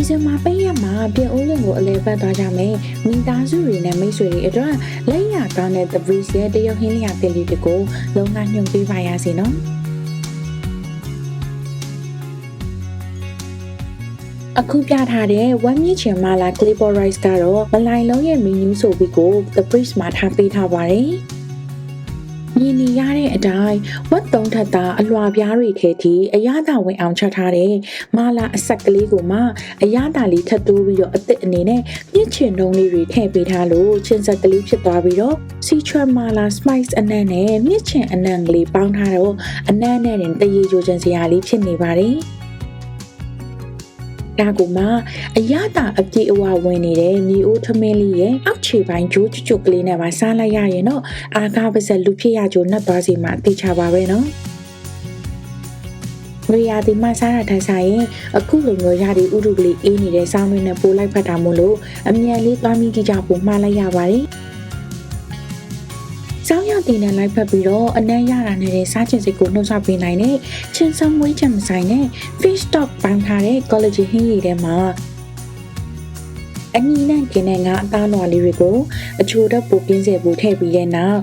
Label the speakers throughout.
Speaker 1: ဒီဇင်ဘာပိတ်ရက်မှာပြင်ဦးလင်ကိုအလဲပတ်သွားကြမယ်မိသားစုတွေနဲ့မိတ်ဆွေတွေအတွက်လက်ရကောင်းတဲ့ The Breeze ရဲ့တရုတ်ဟင်းလျာပင်လေးတွေကိုလုံးဝညွှန်ပေးပါရစေနော်အခုပြထားတဲ့ one မြင့်ချင်မာလာ Clipper Rice ကတော့မလိုင်လုံးရဲ့ menu ဆိုပြီးကို The Breeze မှာထားပေးထားပါတယ်မြင်နေရတဲ့ အတိုင်းဝတ်သုံးထပ်သားအလွှာပြားတွေထဲထိအရသာဝင်အောင်ချက်ထားတဲ့မာလာအဆက်ကလေးကိုမှအရသာလေးထပ်တိုးပြီးတော့အစ်စ်အနေနဲ့မြင့်ချင်တုံးလေးတွေထည့်ပေးထားလို့ချင်းဆက်ကလေးဖြစ်သွားပြီးတော့စီချွမ်မာလာ spice အနံ့နဲ့မြင့်ချင်အနံ့ကလေးပေါင်းထားတော့အနံ့နဲ့တင်တရေချိုချင်စရာလေးဖြစ်နေပါတယ် ဒါကမှအရသာအပြည့်အဝဝင်နေတဲ့မြေအိုးထမင်းလေးရဲ့အောက်ခြေပိုင်းဂျိုးချွတ်ချွတ်ကလေးနဲ့ပါစားလိုက်ရရင်တော့အာကားပါစက်လူဖြစ်ရကြိုနှက်သွားစီမှသိချပါပဲနော်ရီယာဒီမစားရတဲ့ဆိုင်ရင်အခုလိုမျိုးရာဒီဥရုကလေးအေးနေတဲ့ဆောင်းမင်းနဲ့ပိုးလိုက်ဖတ်တာမို့လို့အမြန်လေးသွားမိကြကြဖို့မှားလိုက်ရပါတယ်။ ဆောင်းရတင်နဲ့လိုက်ဖက်ပြီးတော့အနမ်းရတာနဲ့စားချင်စိတ်ကိုနှုတ်ဆက်ပေးနိုင်တဲ့ချင်းဆောင်မွေးချက်မဆိုင်တဲ့ fish stock ပန်းထားတဲ့ collagen ဟင်းရည်ထဲမှာအညီနဲ့กินတဲ့ငါအသားလွှာလေးတွေကိုအချိုတော့ပိုပြင်းစေဖို့ထည့်ပြီးတဲ့နောက်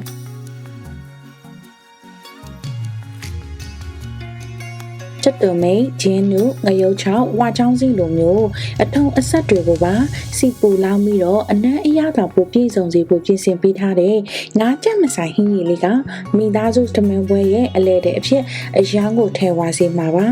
Speaker 1: သွမိတ်ဂျင်းနုငရုတ်ချောင်းဝါချောင်းစီလိုမျိုးအထုံအဆက်တွေကိုပါစီပူလောင်းပြီးတော့အနမ်းအရသာပိုပြည့်စုံစေဖို့ပြင်ဆင်ပေးထားတဲ့ငါးချက်မဆိုင်ဟင်းရည်လေးကမိသားစုတမန်ပွဲရဲ့အလဲတဲ့အဖြစ်အရန်ကိုထဲဝါစေမှာပါ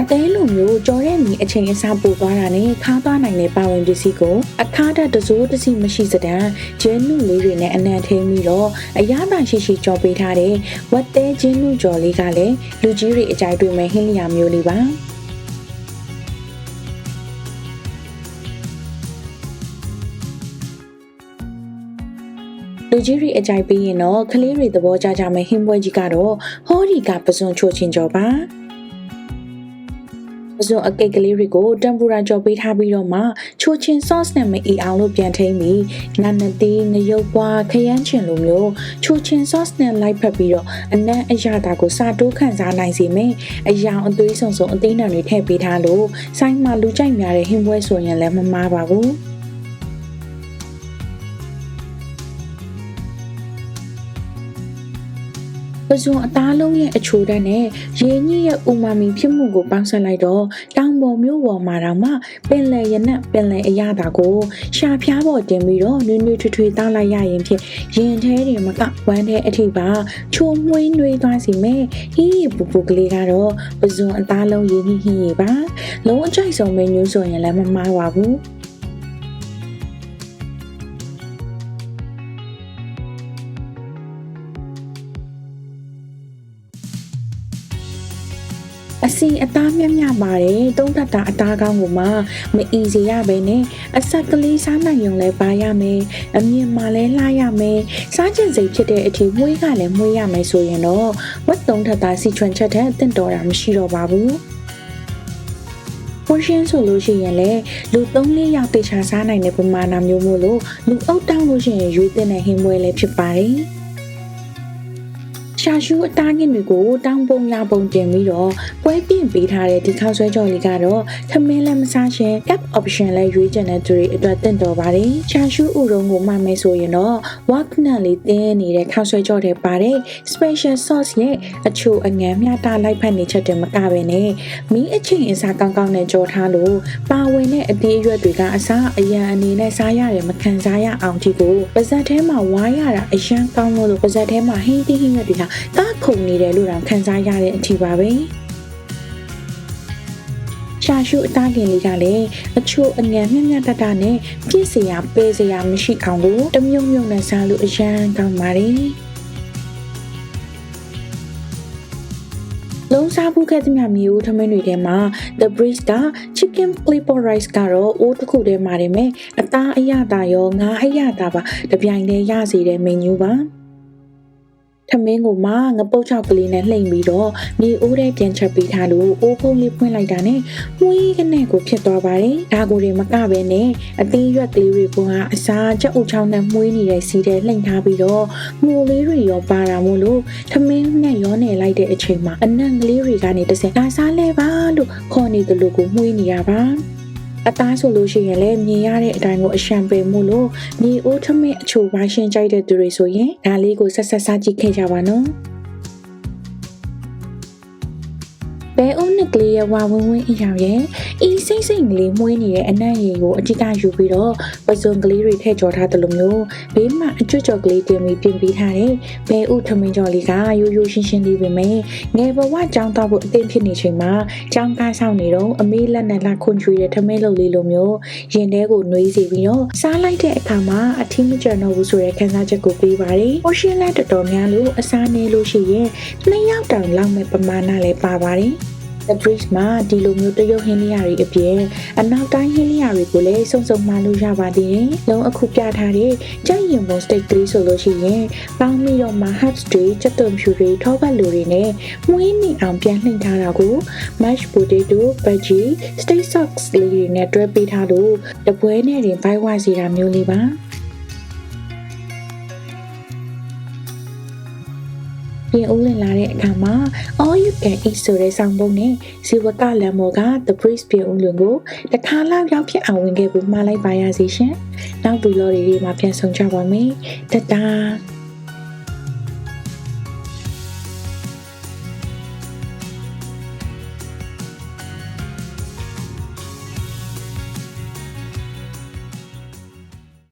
Speaker 1: အသေးလိုမျိုးကြော်တဲ့မီအချိန်အစားပို့သွားတာနဲ့ခါးသွားနိုင်တဲ့ပါဝင်ပစ္စည်းကိုအခါတတစိုးတစီမရှိစတဲ့ဂျင်းနုလေးတွေနဲ့အနံ့ထိပြီးတော့အရသာရှိရှိကြော်ပေးထားတဲ့ဝတ်သေးဂျင်းနုကြော်လေးကလည်းလူကြီးတွေအကြိုက်တွေ့မဲ့ဟင်းလျာမျိုးလေးပါလူကြီးတွေအကြိုက်ပေးရင်တော့ကလေးတွေသဘောကျကြမယ်ဟင်းပွဲကြီးကတော့ဟောဒီကပစွန်ချိုချင်းကြော်ပါ ပစုံအကိတ်ကလေးတွေကိုတမ်ပူရာကြော်ပေးထားပြီးတော့မှချိုချင် sauce နဲ့မအီအောင်လို့ပြန်ထိမ့်ပြီးနာနသေးငရုတ်ပွားခရမ်းချင်လိုမျိုးချိုချင် sauce နဲ့လိုက်ဖက်ပြီးတော့အနံ့အရသာကိုစာတိုးခံစားနိုင်စေမယ်အယောင်အသွေးဆုံဆုံအသိနှံတွေထည့်ပေးထားလို့စိုင်းမှာလူကြိုက်များတဲ့ဟင်းပွဲဆိုရင်လည်းမမားပါဘူး ပဇွန်အသားလုံးရဲ့အချိုဓာတ်နဲ့ရေညစ်ရဲ့ဥမာမီဖြစ်မှုကိုပေါင်းစပ်လိုက်တော့တောင်ပေါ်မျိုးပေါ်မှာတော့မှပင်လယ်ရနက်ပင်လယ်အရသာကိုရှာဖျားပေါ်တင်ပြီးတော့နွေ့နွေ့ထွေထွေတောက်လိုက်ရရင်ဖြစ်ရင်ထဲတွေမကဝမ်းထဲအထိပါချိုမွေးနွေးသွားစီမယ်ဟင်းရီပူပူကလေးကတော့ပဇွန်အသားလုံးရေညစ်ဟင်းရီပါလုံးအကြိုက်ဆုံးမင်းမျိုးဆိုရင်လည်းမမှားပါဘူး အစီအသားမြတ်မြတ်ပါတယ်တုံးတတ်တာအသားကောင်းကိုမှမအီစီရပဲနဲ့အဆက်ကလေးစားနိုင်ရုံလဲပါရမယ်အမြင်မှလဲလှရမယ်စားကျင်စိတ်ဖြစ်တဲ့အထိမွေးကလည်းမွေးရမယ်ဆိုရင်တော့ဝတ်တုံးထက်သားစီချွန်ချက်တဲ့အသင့်တော်တာမရှိတော့ပါဘူးပေါ်ရှင်ဆိုလို့ရှိရင်လည်းလူ3-4ယောက်တေချာစားနိုင်တဲ့ပမာဏမျိုးမို့လို့လူအုပ်တောင်းလို့ရှိရင်ရွေးတဲ့ဟင်းပွဲလည်းဖြစ်ပါတယ်။ ရှာရှူအသားငင်တွေကိုတောင်းပုံရပုံတင်ပြီးတော့ပွဲပြင်ပေးထားတဲ့ဒီခောက်ဆွဲကြော်လေးကတော့ထမင်းလည်းမစားချင် app option လည်းရွေးချင်တဲ့သူတွေအတွက်တင့်တော်ပါတယ်ရှာရှူဥရုံကိုမှမယ်ဆိုရင်တော့ walk nut လေးတင်းနေတဲ့ခောက်ဆွဲကြော်တွေပါတဲ့ special sauce ရဲ့အချိုအငန်းမြတာလိုက်ဖက်နေချက်တွေမကပဲနဲ့မီးအချိန်အစားကောင်းကောင်းနဲ့ကြော်ထားလို့ပါဝင်တဲ့အသေးအရွက်တွေကအစားအရန်အနေနဲ့စားရတယ်မခံစားရအောင်ဒီကိုပါဇက်ထဲမှာဝါးရတာအရန်ကောင်းလို့ပါဇက်ထဲမှာဟင်းတီးဟင်းရွက်တွေကတားခုန်နေတယ်လို့တောင်ခံစားရတဲ့အထီပါပဲရှာရှုအသားကင်လေးကလည်းအချို့အငန်မြက်မြက်တတနဲ့ပြည့်စရာပေးစရာမရှိအောင်လို့တမြုံမြုံနဲ့စားလို့အရန်ကောင်းပါတယ်လုံးစားဖို့ခဲ့သမျှမျိုးထမင်းတွေထဲမှာ the breeze က chicken clipper rice ကတော့အိုးတစ်ခုထဲမှာနေမယ်အသားအရသာရောငါးအရသာပါတပြိုင်တည်းရစီတဲ့ menu ပါ ထမင်းကိုမှငပုတ်ချောက်ကလေးနဲ့လှိမ့်ပြီးတော့မြေအိုးထဲပြန်ချက်ပေးထားလို့အိုးဖုံးလေးဖွင့်လိုက်တာနဲ့မွေးကနေကိုဖြစ်သွားပါတယ်။ဒါကိုတွေမကပဲနဲ့အသေးရွက်ကလေးတွေကအစားချက်အုပ်ချောင်းနဲ့မှုေးနေတဲ့စီထဲလှိမ့်ထားပြီးတော့မှုလေးတွေရောပါတာမို့လို့ထမင်းနဲ့ရောနေလိုက်တဲ့အချိန်မှာအနံ့ကလေးတွေကနေတစ်စက်ဒါစားလဲပါလို့ခေါ်နေတယ်လို့ကိုမှုေးနေရပါ အသားဆိုလို့ရှိရင်လည်းမြင်ရတဲ့အတိုင်းကိုအရှံပေမှုလို့မြေအိုးထမင်းအချိုပိုင်းရှင်းကြိုက်တဲ့သူတွေဆိုရင်ဒါလေးကိုဆက်ဆက်စားကြည့်ခဲ့ကြပါနော် ဘဲအုံးနှစ်ကလေးရဲ့ဝါဝင်းဝင်းအရာရဲ့ဤစိမ့်စိမ့်ကလေးမှုေးနေတဲ့အနံ့ရည်ကိုအဓိကယူပြီးတော့ပစုံကလေးတွေထည့်ကြော်ထားတယ်လို့မျိုးဘေးမှာအကျွတ်ကြော်ကလေးတင်ပြီးပြင်ပေးထားတဲ့ဘဲဥထမင်းကြော်လေးကရိုးရိုးရှင်းရှင်းလေးပဲမယ်ငယ်ဘဝကြောင်းတော့ဖို့အသင့်ဖြစ်နေချိန်မှာကြောင်းကားဆောင်နေတော့အမေးလက်နဲ့လှခွန်ချွေတဲ့ထမင်းလုပ်လေးလိုမျိုးရင်ထဲကိုနှွေးစီပြီးတော့စားလိုက်တဲ့အခါမှာအထီးမကျန်တော့ဘူးဆိုတဲ့ခံစားချက်ကိုပေးပါတယ်။ Ocean လက်တော်တော်များလို့အစားနေလို့ရှိရင်နှစ်ယောက်တောင်လောက်မဲ့ပမာဏလည်းပါပါတယ်။ The Bridge မှာဒီလိုမျိုးတရုတ်ဟင်းလျာတွေအပြင်အနောက်တိုင်းဟင်းလျာတွေကိုလည်းစုံစုံမှလို့ရပါသေးတယ်။လုံးအခုပြထားတဲ့ကြိုက်ရင်ပုံ steak ကလေးဆိုလို့ရှိရင်ပေါင်းပြီးတော့မှ herbs တွေချက်သွန်ဖြူတွေထောပတ်လူတွေနဲ့မွေးနေအောင်ပြန်နှိမ့်ထားတာကို mashed potato, veggie, steak sauce လေးတွေနဲ့တွဲပေးထားလို့တပွဲနဲ့တင်ဘိုက်ဝစီတာမျိုးလေးပါ။ ပြင်ဦးလင်လာတဲ့အခါမှာ all you can eat ဆိုတဲ့ဆောင်ပုံနဲ့ဇီဝကလမ်းပေါ်က The Breeze ပြင်ဦးလွင်ကိုတခါလောက်ရောက်ဖြစ်အောင်ဝင်ခဲ့ဖို့မှာလိုက်ပါရစီရှင်။နောက်ဗီဒီယိုတွေမှာပြန်ဆောင်ကြပါမယ်။တတား